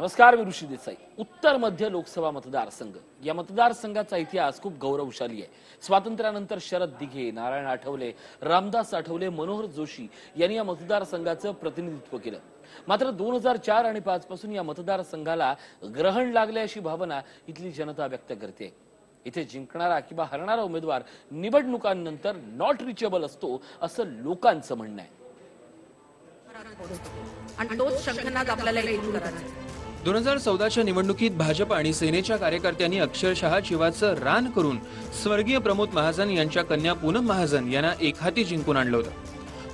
नमस्कार मी ऋषी देसाई. उत्तर मध्य लोकसभा मतदारसंघ. या मतदारसंघाचा इतिहास खूप गौरवशाली आहे. स्वातंत्र्यानंतर शरद दिघे नारायण आठवले रामदास आठवले मनोहर जोशी यांनी या मतदारसंघाचं प्रतिनिधित्व केलं. मात्र दोन हजार चार आणि पाच पासून या मतदारसंघाला ग्रहण लागले अशी भावना इथली जनता व्यक्त करते. इथे जिंकणारा किंवा हरणारा उमेदवार निवडणुकांनंतर नॉट रिचेबल असतो असं लोकांचं म्हणणं आहे. आणि तोच शंखनाद आपल्याला इथून करायचा आहे. दोन हजार चौदाच्या निवडणुकीत भाजप आणि सेनेच्या कार्यकर्त्यांनी अक्षरशः जीवाचं रान करून स्वर्गीय प्रमोद महाजन यांच्या कन्या पूनम महाजन यांना एकहाती जिंकून आणलं होतं.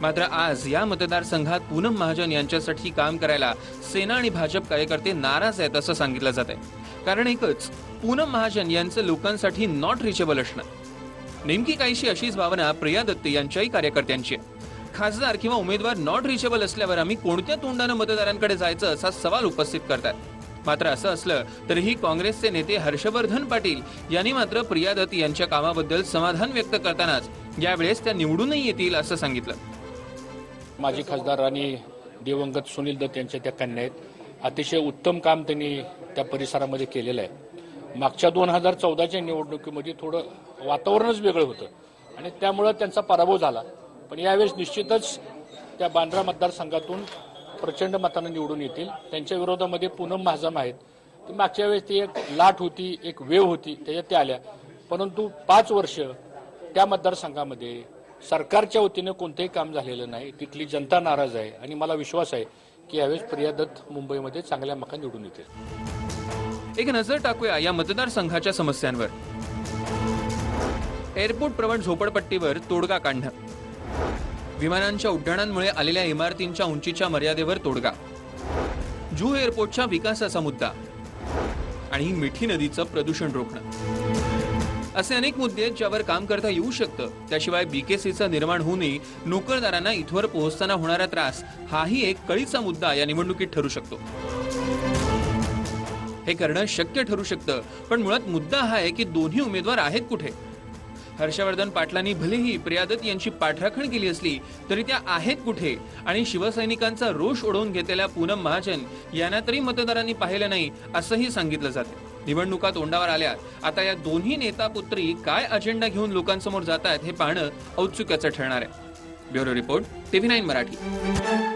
मात्र आज या मतदारसंघात पूनम महाजन यांच्यासाठी काम करायला सेना आणि भाजप कार्यकर्ते नाराज आहेत असं सांगितलं जात आहे. कारण एकच पूनम महाजन यांचं लोकांसाठी नॉट रिचेबल असणं. नेमकी काहीशी अशीच भावना प्रिया दत्ते यांच्याही कार्यकर्त्यांची आहे. खासदार किंवा उमेदवार नॉट रिचेबल असल्यावर आम्ही कोणत्या तोंडानं मतदारांकडे जायचं असा सवाल उपस्थित करतात. मात्र असं असलं तरीही काँग्रेसचे नेते हर्षवर्धन पाटील यांनी मात्र प्रिया दत्त यांच्या कामाबद्दल समाधान व्यक्त करतानाच यावेळेस त्या निवडूनही येतील असं सांगितलं. माजी खासदार आणि दिवंगत सुनील दत्त यांच्या त्या कन्या आहेत अतिशय उत्तम काम त्यांनी त्या परिसरामध्ये केलेलं आहे. मागच्या दोन हजार चौदाच्या निवडणुकीमध्ये थोडं वातावरणच वेगळं होतं आणि त्यामुळं त्यांचा पराभव झाला. पण यावेळेस निश्चितच त्या बांद्रा मतदारसंघातून प्रचंड मतानं निवडून येतील. त्यांच्या विरोधामध्ये पूनम महाजम आहेत. ती मागच्या वेळेस ती एक लाट होती एक वेव होती त्याच्यात त्या आल्या. परंतु पाच वर्ष त्या मतदारसंघामध्ये सरकारच्या वतीने कोणतंही काम झालेलं नाही. तिथली जनता नाराज आहे आणि मला विश्वास आहे की यावेळेस प्रिया दत्त मुंबईमध्ये चांगल्या मका निवडून येतील. एक नजर टाकूया या मतदारसंघाच्या समस्यांवर. एअरपोर्ट प्रवण झोपडपट्टीवर तोडगा काढणं. विमानांच्या उड्डाणांमुळे आलेल्या इमारतींच्या उंचीच्या मर्यादेवर तोडगा. जुहू एअरपोर्टच्या विकासाचा मुद्दा. आणि मिठी नदीचं प्रदूषण रोखणं. असे अनेक मुद्दे आहेत ज्यावर काम करता येऊ शकतं. त्याशिवाय बीकेसीचं निर्माण होऊनही नोकरदारांना इथवर पोहोचताना होणारा त्रास हाही एक कळीचा मुद्दा या निवडणुकीत ठरू शकतो. हे करणं शक्य ठरू शकतं. पण मुळात मुद्दा हा आहे की दोन्ही उमेदवार आहेत कुठे? हर्षवर्धन पाटलांनी भलेही प्रियादत यांची पाठराखण केली असली तरी त्या आहेत कुठे? आणि शिवसैनिकांचा रोष ओढवून घेतलेल्या पूनम महाजन यांना तरी मतदारांनी पाहिलं नाही असंही सांगितलं जाते निवडणुका तोंडावर आल्या. आता या दोन्ही नेता पुत्री काय अजेंडा घेऊन लोकांसमोर जात आहेत हे पाहणं औत्सुक्याचं ठरणार आहे. Bureau report TV nine Marathi.